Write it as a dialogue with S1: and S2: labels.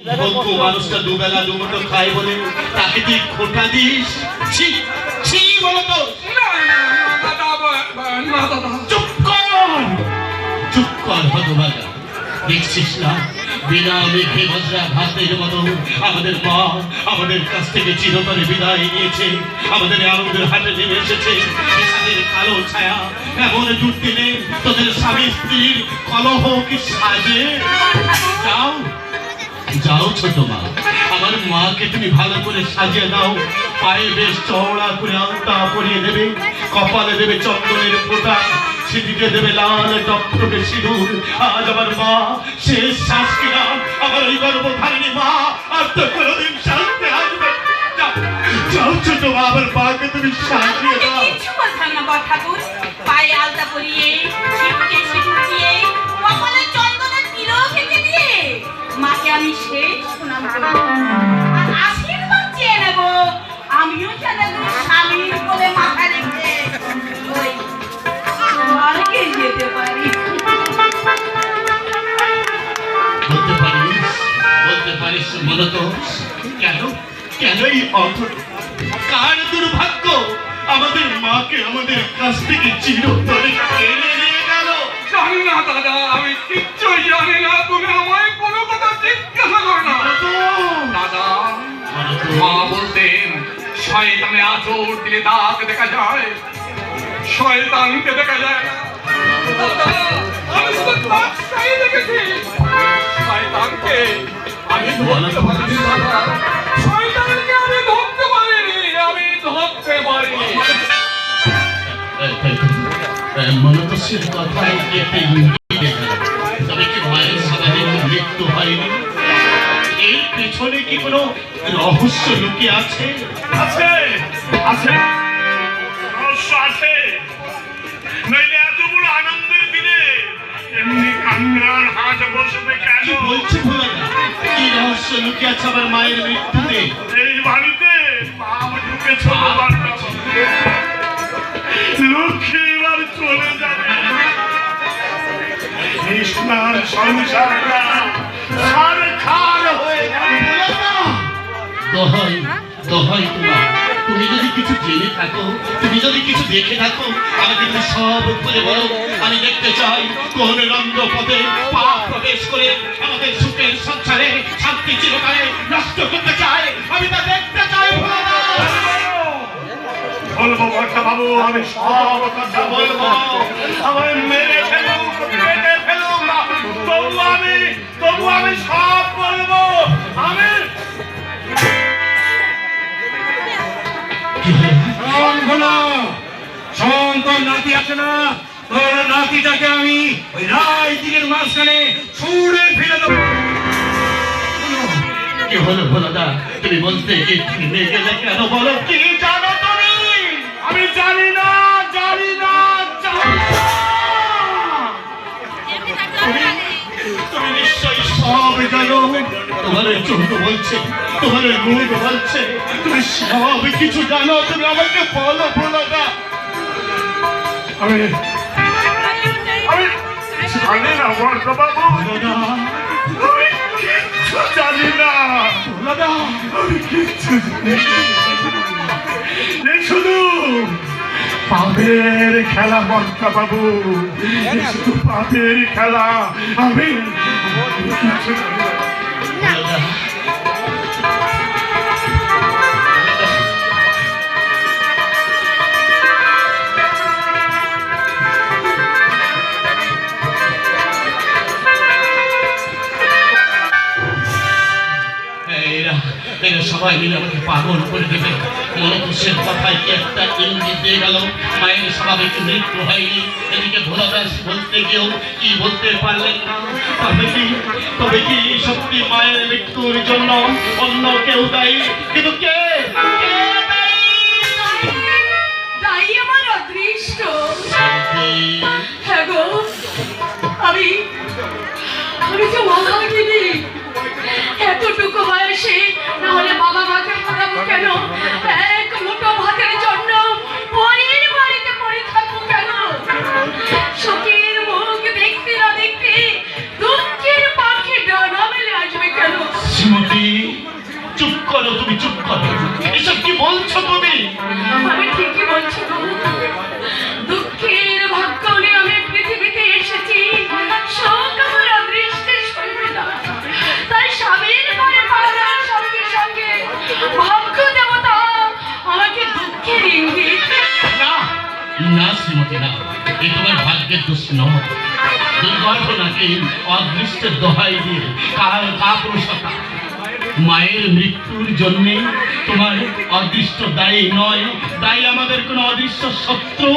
S1: ভোগ্য মানুষটা দুবেলা দুমুঠো খায় বলে তাকে তুই খোটা দিস? আমাদের কালো ছায়া তোদের স্বামী স্ত্রীর কলহ কি সাজে? যাও। যাও ছোট মা আমার মাকে তুমি ভালো করে সাজিয়ে দাও। পায়ে বেশ চওড়া করে আলতা পরিয়ে দেবে কপালে দেবে চন্দনের ফোঁটা সিঁড়িতে দেবে লাল টকটকে সিঁদুর। আজ আমার মা শেষ শ্বাস কিনা আমার ওই গর্ভধারিণী মা আর তো কোনোদিন শান্তি আসবে। যাও, ছোট মা আমার মাকে তুমি সাজিয়ে দাও।
S2: কিচ্ছু বলতাম না ঠাকুর পায়ে আলতা পরিয়ে আমি শেষ প্রণাম আশীর্বাদ চেয়ে নেব। আমিও যেন স্বামীর কোলে মাথা রেখে ওই স্বর্গে যেতে পারি।
S1: বলতে পারিস বলতে পারিস মূলত কেন কেন এই কার দুর্ভাগ্য? আমাদের মাকে আমাদের কাছ থেকে চিরতরে কেড়ে নিয়ে গেল।
S3: জানি না দাদা আমি কিচ্ছুই জানি না। তুমি আমায় কোনো জিজ্ঞাসা করো না শয়তানে আচর দিলে দাঁত দেখা যায় শয়তানকে দেখা যায় আমি শুধু ধরতে পারিনি আমি ধরতে পারিনি
S1: মৃত্যু হয়নি। এই পেছনে কি কোনো রহস্য লুকিয়ে আছে?
S4: আছে আছে। রহস্য আছে। নইলে এত বড় আনন্দের দিনে এমনি কান্নার হাত বসবে কেন?
S1: বলছি ভোলাদা কি রহস্য লুকিয়ে আছে আমার মায়ের মৃত্যুতে?
S4: এই বাড়িতে লক্ষ্মী এবার চলে যাবে। সোনার
S1: দোহাই দোহাই তোমার তুমি যদি কিছু জেনে থাকো তুমি যদি কিছু দেখে থাকো আমাকে তুমি সব খুলে বলো। আমি দেখতে চাই কোন রঙ্গ পথে পা প্রবেশ করে আমাদের সুখের সংসারে শান্তি চিরকালে নষ্ট করতে চাই আমি তা দেখতে চাই
S4: বলব বর্ষা বাবু আমি সব কথা বলব। আমায় মেরে ফেলুক মেরে ফেলুক তবু আমি তবু আমি সব
S5: নাতি আছে না? তোর নাতিটাকে আমি ওই রায় দিনের মাঝখানে ছুড়ে ফেলে দেবো।
S1: কি হলো ভোলাদা তুমি বলতে কি থেমে গেলে কেন বলো? কি জানো তুমি?
S4: আমি জানি না জানি না জানি না।
S1: তুমি নিশ্চয়ই সব জানো। তোমার চোখ বলছে। তোমার মুখ বলছে তুমি সব কিছু জানো তুমি আমাকে বলো বলো না।
S4: আমি আমি জানি না বর্ষা বাবু
S1: না।
S4: আমি কিচ্ছু জানি না। আমি কিচ্ছু শুধু পাপের খেলা বর্ষা বাবু শুধু পাপের খেলা আমি আমি
S1: সবাই মিলে আমাকে পাগল করে দেবে। মনপুষের কথায় কি একটা ইঙ্গিত দিয়ে গেল। মায়ের স্বাভাবিক মৃত্যু হয়নি। এদিকে ভোলাদাস বলতে গিয়েও কি বলতে পারলেন না। তবে কি তবে কি সত্যি মায়ের মৃত্যুর জন্য অন্য কেউ দায়ী? কিন্তু কে? কে দায়ী?
S2: তাই আমার অদৃষ্ট। হ্যাঁ গো আমি আমি যে মহাগিনী এতটুকু বয়সে কেন? এক মুঠো ভাতের জন্য পরের বাড়িতে পড়ে থাকব কেন? সখীর মুখ দেখতে না দেখতে দুঃখের পাখি ডানা মেলে আসবে কেন?
S1: শ্রীমতী চুপ করো তুমি চুপ করো। এসব কি বলছো তুমি?
S2: আমি ঠিকই বলছি না
S1: শ্রীমতী না এ তোমার ভাগ্যের দোষ নয় দুর্ঘটনাকে অদৃষ্টের দোহাই দিয়ে কার কাপুরুষতা মায়ের মৃত্যুর জন্যে তোমার অদৃষ্ট দায়ী নয় দায়ী আমাদের কোনো অদৃষ্ট শত্রু